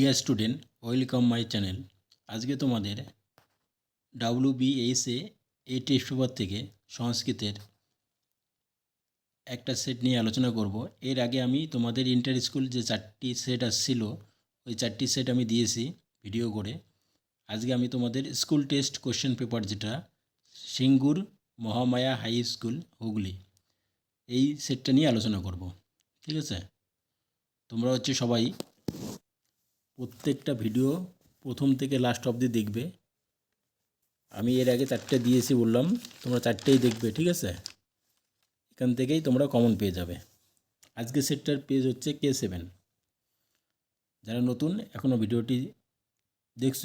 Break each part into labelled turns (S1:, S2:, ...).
S1: Dear student welcome my channel আজকে তোমাদের W B H A এই টেস্ট পেপার থেকে সংস্কৃতের একটা সেট নিয়ে আলোচনা করব। এর আগে আমি তোমাদের ইন্টার স্কুল যে চারটি সেট আসছিল, ওই চারটি সেট আমি দিয়েছি ভিডিও করে। আজকে আমি তোমাদের স্কুল টেস্ট কোশ্চেন পেপার যেটা, সিঙ্গুর মহামায়া হাই স্কুল হুগলি, এই সেটটা নিয়ে আলোচনা করব। ঠিক আছে? তোমরা হচ্ছে সবাই প্রত্যেকটা ভিডিও প্রথম থেকে লাস্ট অবধি দেখবে। আমি এর আগে চারটে দিয়েছি বললাম, তোমরা চারটেই দেখবে, ঠিক আছে? এখান থেকেই তোমরা কমন পেয়ে যাবে। আজকে সেটটার পেজ হচ্ছে কে সেভেন যারা নতুন এখনও ভিডিওটি দেখছ,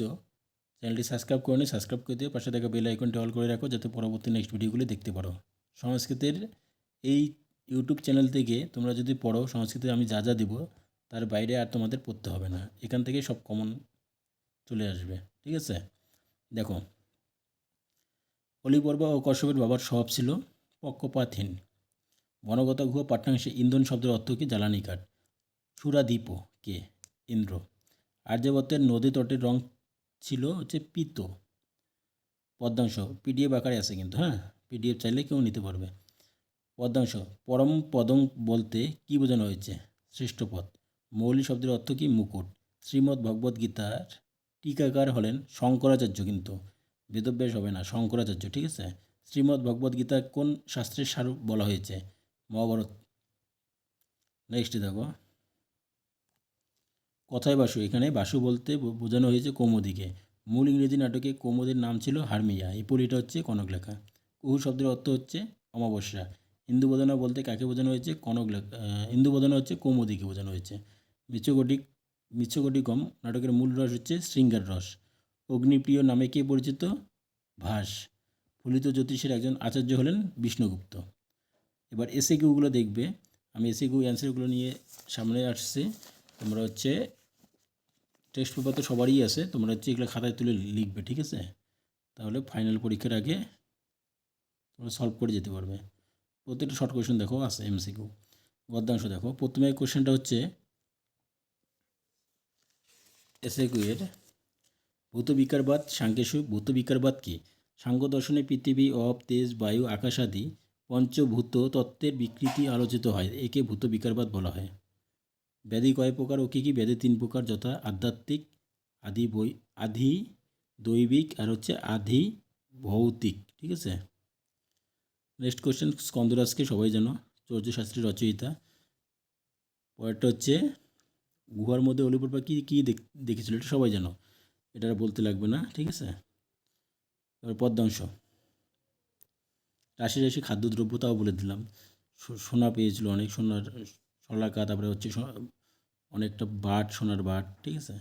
S1: চ্যানেলটি সাবস্ক্রাইব করে নি সাবস্ক্রাইব করে দিও, পাশে থাকা বেল আইকনটি অল করে রাখো, যাতে পরবর্তী নেক্সট ভিডিওগুলি দেখতে পারো। সংস্কৃতের এই ইউটিউব চ্যানেল থেকে তোমরা যদি পড়ো, সংস্কৃতে আমি যা যা দেবো তার বাইরে আর তোমাদের পড়তে হবে না। এখান থেকেই সব কমন চলে আসবে, ঠিক আছে? দেখো অলিপর্বা ও কশ্যপের বাবার স্বভাব ছিল পক্ষপাতহীন। বনগত গুহ পাঠ্যাংশে ইন্ধন শব্দের অর্থ কি? জ্বালানি কাঠ। সুরাদীপ কে? ইন্দ্র। আর্যবর্তের নদী তটের রং ছিল হচ্ছে পিত। পদ্মাংশ পিডিএফ আকারে আছে কিন্তু হ্যাঁ? পিডিএফ চাইলে কেউ নিতে পারবে। পদ্মাংশ, পরম পদং বলতে কি বোঝানো হয়েছে? শ্রেষ্ঠ পদ মৌলি শব্দের অর্থ কি? মুকুট। শ্রীমদ্ ভগবদ্ গীতার টিকাকার হলেন শঙ্করাচার্য কিন্তু। বেদব্যাস হবে না, শঙ্করাচার্য, ঠিক আছে? শ্রীমদ্ ভগবদ্ গীতা কোন শাস্ত্রের সার বলা হয়েছে? মহাভারত। নেক্সট দেখো। কথায় বাসু, এখানে বাসু বলতে বোঝানো হয়েছে কৌমুদিকে। মূল ইংরেজি নাটকে কৌমুদের নাম ছিল হারমিয়া। এই পলিটা হচ্ছে কনক লেখা। কুহু শব্দের অর্থ হচ্ছে অমাবস্যা। হিন্দু বোধনা বলতে কাকে বোঝানো হয়েছে? কনক লেখা হিন্দু বোধনা হচ্ছে কৌমুদিকে বোঝানো হয়েছে। মিচ্ছকটিক মিচ্ছকটিকম নাটকের মূল রস হচ্ছে শৃঙ্গার রস। অগ্নিপ্রিয় নামে কে পরিচিত? ভাস। ফলিত জ্যোতিষের একজন আচার্য হলেন বিষ্ণুগুপ্ত। এবার এসে কিউগুলো দেখবে। আমি এসে কিউ অ্যান্সারগুলো নিয়ে সামনে আসছি। তোমরা হচ্ছে টেক্সট পেপার তো সবারই আছে। তোমরা হচ্ছে এগুলো খাতায় তুলে লিখবে, ঠিক আছে? তাহলে ফাইনাল পরীক্ষার আগে তোমরা সলভ করে যেতে পারবে। প্রত্যেকটা শর্ট কোয়েশ্চেন দেখো, আছে এমসিকিউ। গদ্যাংশ দেখো। প্রথমে কোয়েশ্চেনটা হচ্ছে এসএকিউ এর ভূত বিকারবাদ সাংকেশু ভূত বিকারবাদ কি? সাংখ্য দর্শনে পৃথিবী অপ তেজ, বায়ু, আকাশ আদি পঞ্চভূত তত্ত্বের বিকৃতি আলোচিত হয়, একে ভূত বিকারবাদ বলা হয়। ব্যাধি কয় প্রকার, ও কী কী? ব্যাধি তিন প্রকার, যথা আধ্যাত্মিক, আদি বৈ, আধি দৈবিক আর হচ্ছে আধি ভৌতিক, ঠিক আছে? নেক্সট কোয়েশ্চেন স্কন্দরাজকে সবাই জানো চৌর্য শাস্ত্রী রচয়িতা। পরেরটা হচ্ছে গুহার মধ্যে অলিপুরপা কী কী দেখ- দেখেছিল এটা সবাই জানো। এটা বলতে লাগবে না, ঠিক আছে? এবার পদ্মাংশ রাশি রাশি খাদ্যদ্রব্য তাও বলে দিলাম। সোনা পেয়েছিল অনেক, সোনার, শলাকা, তারপরে হচ্ছে অনেকটা বাট, সোনার বাট, ঠিক আছে?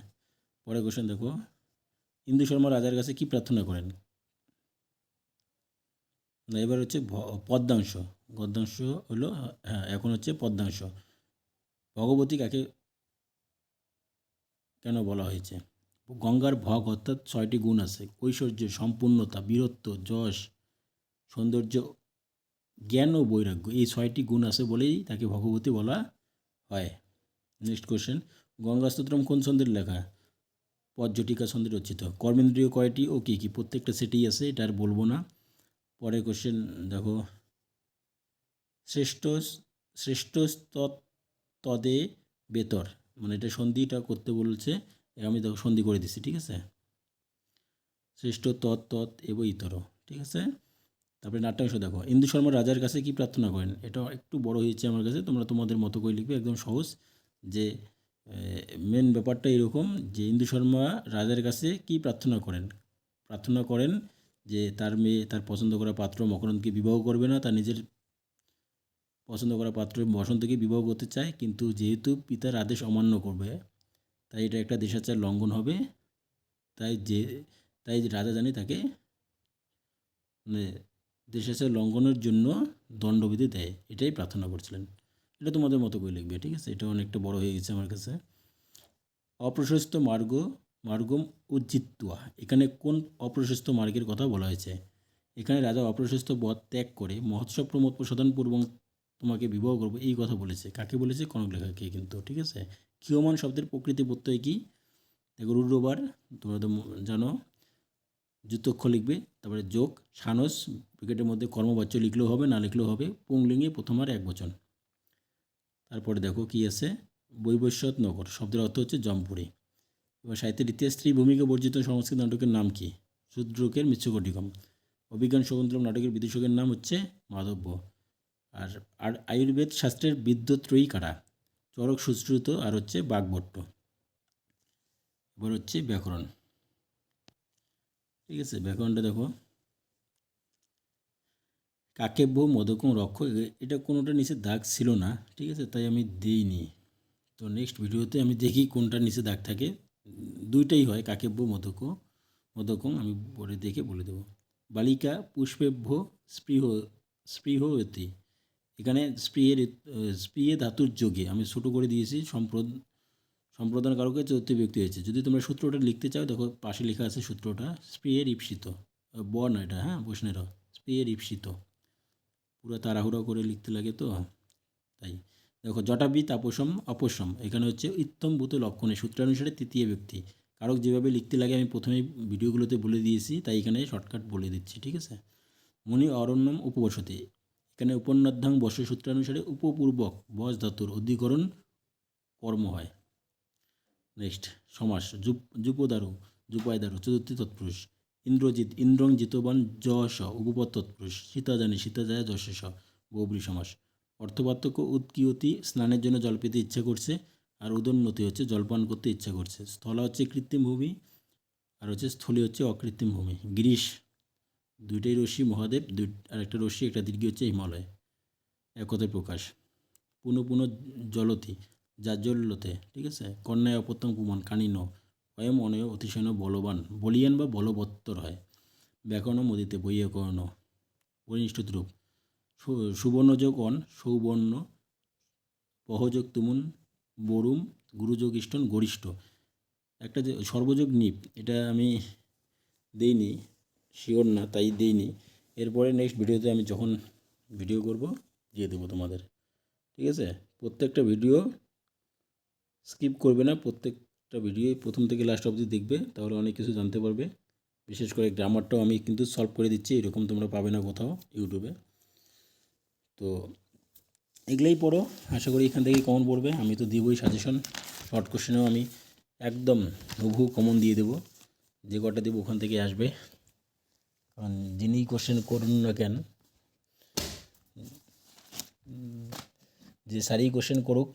S1: পরে কোশ্চেন দেখো। ইন্দু শর্মা রাজার কাছে কি প্রার্থনা করেন? না, এবার হচ্ছে পদ্মাংশ গদ্যাংশ হলো হ্যাঁ এখন হচ্ছে পদ্মাংশ ভগবতী কাকে কেন বলা হয়েছে? গঙ্গার ভগ অর্থাৎ ছয়টি গুণ আছে। ঐশ্বর্য, সম্পূর্ণতা, বীরত্ব, যশ, সৌন্দর্য, জ্ঞান ও বৈরাগ্য এই ছয়টি গুণ আছে বলেই তাকে ভগবতী বলা হয়। নেক্সট কোশ্চেন গঙ্গাস্তোত্রম কোন ছন্দের লেখা? পর্যটিকা ছন্দে রচিত। কর্মেন্দ্রীয় কয়টি ও কী কী? প্রত্যেকটা সেটেই আছে, এটা আর বলব না। পরে কোশ্চেন দেখো। শ্রেষ্ঠ শ্রেষ্ঠ তদে বেতর। মানে এটা সন্ধিটা করতে বলছে আমি দেখো সন্ধি করে দিচ্ছি ঠিক আছে? শ্রেষ্ঠ তৎ তৎ, এবং ইতর, ঠিক আছে? তারপরে নাট্যাংশ দেখো। ইন্দু শর্মা রাজার কাছে কি প্রার্থনা করেন? এটা একটু বড় হয়েছে আমার কাছে, তোমরা তোমাদের মতো করে লিখবে, একদম সহজ। যে মেন ব্যাপারটা এরকম যে, ইন্দু শর্মা রাজার কাছে কি প্রার্থনা করেন? প্রার্থনা করেন যে, তার মেয়ে, তার পছন্দ করা পাত্র মকরন্দকে বিবাহ করবে না, তার নিজের পছন্দ করা পাত্র বসন্তকে বিবাহ করতে চায়, কিন্তু যেহেতু পিতার আদেশ অমান্য করবে, তাই এটা একটা দেশাচার লঙ্ঘন হবে। তাই যে, তাই রাজা জানি তাকে মানে দেশাচার লঙ্ঘনের জন্য দণ্ডবিধি দেয়, এটাই প্রার্থনা করছিলেন। এটা তোমাদের মতো করে লিখবে, ঠিক আছে? এটা অনেকটা বড় হয়ে গেছে আমার কাছে। অপ্রশস্ত মার্গ, মার্গম উজ্জিত্তুয়া। এখানে কোন অপ্রশস্ত মার্গের কথা বলা হয়েছে? এখানে রাজা অপ্রশস্ত পথ ত্যাগ করে মহোৎসব প্রমোদ প্রসাদন পূর্বং তোমাকে বিবাহ করব, এই কথা বলেছে। কাকে বলেছে? কনক লেখাকে কিন্তু, ঠিক আছে? ক্ষীয়মান শব্দের প্রকৃতি প্রত্যয় কী? দেখো রুদ্রবার তোমরা তো জানো যুক্তক্ষ লিখবে, তারপরে যোগ, সানস ব্রিকেটের মধ্যে কর্মবাচ্য লিখলেও হবে, না লিখলেও হবে, পুংলিঙ্গে প্রথমার এক বচন। তারপরে দেখো কি আছে? বৈবস্বত নগর, শব্দের অর্থ হচ্ছে জমপুরি। এবার সাহিত্যের ইতিহাস স্ত্রী ভূমিকা বর্জিত সংস্কৃত নাটকের নাম কি? শূদ্রকের মিশ্রকটিকম অভিজ্ঞান শকুন্তলম নাটকের বিদূষকের নাম হচ্ছে মাধব্য। আর আর আয়ুর্বেদ শাস্ত্রের বিদ্যুৎত্রয়ী কারা চরক সুশ্রুত আর হচ্ছে বাগভট্ট। এবার হচ্ছে ব্যাকরণ। ঠিক আছে, ব্যাকরণটা দেখো। কাকেব্য মদকম রক্ষ এটা কোনোটা নিচে দাগ ছিল না, ঠিক আছে, তাই আমি দিইনি। তো নেক্সট ভিডিওতে আমি দেখি কোনটা নিচে দাগ থাকে। দুইটাই হয় কাকেব্য মদক, মদকম, আমি পরে দেখে বলে দেবো। বালিকা পুষ্পেভ্য স্পৃহ, স্পৃহয়তি। এখানে স্প্রিয়ের স্প্রিয়ে ধাতুর যোগে আমি ছোটো করে দিয়েছি, সম্প্রদ, সম্প্রদান কারকে চতুর্থ ব্যক্তি হয়েছে। যদি তোমরা সূত্রটা লিখতে চাও, দেখো পাশে লেখা আছে সূত্রটা স্প্রিয়ের ইপসিত ব না এটা হ্যাঁ বৈষ্ণের স্প্রিয়ের ইপসিত পুরো তাড়াহুড়ো করে লিখতে লাগে তো, তাই। দেখো জটাবি তাপসম অপসম, এখানে হচ্ছে ইত্তমভূত লক্ষণে। সূত্রানুসারে তৃতীয় ব্যক্তি কারক যেভাবে লিখতে লাগে, আমি প্রথমে ভিডিওগুলোতে বলে দিয়েছি, তাই এখানে শর্টকাট বলে দিচ্ছি, ঠিক আছে? মণি অরণ্যম উপবসতি। এখানে উপন্যাধ্যাং বর্ষ সূত্রানুসারে উপপূর্বক বস ধাতুর অধিকরণ কর্ম হয়। নেক্সট, সমাস, যুপ, যুপদারু, যুপায়দারু, চতুর্থী তৎপুরুষ, ইন্দ্রজিৎ, ইন্দ্রং জিতবান যশ উপপদ তৎপুরুষ সীতা জানি সীতা যায় যশেষ বৌবরি সমাস। অর্থপার্থক্য উৎকিয়তি, স্নানের জন্য জল পেতে ইচ্ছা করছে, আর উদোন্নতি হচ্ছে জলপান করতে ইচ্ছা করছে। স্থলা হচ্ছে কৃত্রিম ভূমি, আর হচ্ছে স্থলী হচ্ছে অকৃত্রিম ভূমি। গ্রীষ দুইটাই রশ্মি, মহাদেব, দুই আর একটা রশ্মি, একটা দীর্ঘ হচ্ছে হিমালয়। এক কথায় প্রকাশ। পুনঃ পুনঃ জলতি জাজ্জল্যতে ঠিক আছে? কন্যায় অপত্যম কুমন কানিন অয়ম অনয় অতিশয়ন বলবান, বলিয়ান বা বলবত্তর হয়। ব্যাকরণ মদিতে, বৈয়াকরণ পরিনিষ্ঠ রূপ সুবর্ণযোগ অন সৌবর্ণ, পহযোগ তুমুন, বরুম গুরুযোগ ইষ্টন গরিষ্ঠ। একটা যে সর্বযোগ নিপ, এটা আমি দেইনি। শিওর না, তাই দেইনি। এরপরে নেক্সট ভিডিওতে আমি যখন ভিডিও করব, দিয়ে দেবো তোমাদের। ঠিক আছে? প্রত্যেকটা ভিডিও স্কিপ করবে না, প্রত্যেকটা ভিডিও প্রথম থেকে লাস্ট অবধি দেখবে, তাহলে অনেক কিছু জানতে পারবে। বিশেষ করে গ্রামারটাও আমি কিন্তু সলভ করে দিচ্ছি, এরকম তোমরা পাবে না কোথাও ইউটিউবে তো এগুলোই পড়ো, আশা করি এখান থেকে কমন পড়বে। আমি তো দিবই সাজেশন শর্ট কোশ্চেনেও আমি একদম হুবহু কমন দিয়ে দেবো। যে কটা দেবো ওখান থেকে আসবে। কারণ যিনি কোশ্চেন করুন না কেন, যে স্যারই কোশ্চেন করুক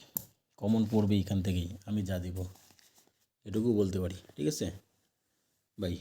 S1: কমন পড়বে এখান থেকেই, আমি যা দেব, এটুকু বলতে পারি, ঠিক আছে? বাই